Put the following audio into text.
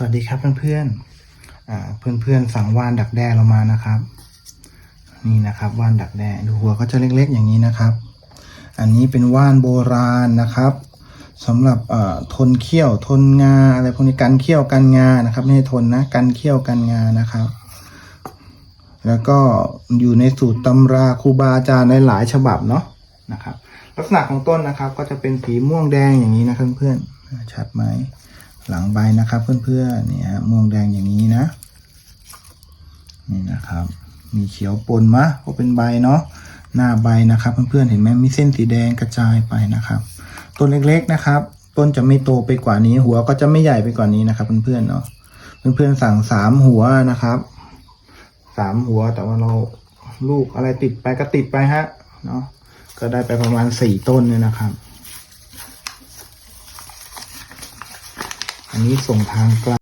สวัสดีครับเพื่อนๆอ่าเพื่อนๆสั่งว่านดักแด้เรามานะครับ นี่นะครับว่านดักแด้ดูหัวก็จะเล็กๆอย่างนี้นะครับ อันนี้เป็นว่านโบราณนะครับสำหรับทนเขี้ยวทนงาอะไรพวกนี้กันเขี้ยวกันงานะครับ ไม่ให้ทนนะกันเขี้ยวกันงานะครับ แล้วก็อยู่ในสูตรตำราครูบาอาจารย์ในหลายฉบับเนาะนะครับ ลักษณะของต้นนะครับ ก็จะเป็นสีม่วงแดงอย่างนี้นะเพื่อนๆชัดไหม หลังใบนะครับเพื่อนๆเนี่ยฮะม่วงแดงอย่างนี้นะ นี่นะครับ มีเขียวปนมะก็เป็นใบเนาะหน้าใบนะครับเพื่อนๆเห็นไหมมีเส้นสีแดงกระจายไปนะครับ ต้นเล็กๆนะครับ ต้นจะไม่โตไปกว่านี้ หัวก็จะไม่ใหญ่ไปกว่านี้นะครับเพื่อนๆเนาะเพื่อนๆสั่งสามหัวนะครับสามหัวแต่ว่าเราลูกอะไรติดไปก็ติดไปฮะเนาะก็ได้ไปประมาณสี่ต้นเนี่ยนะครับ อันนี้ส่งทางไกล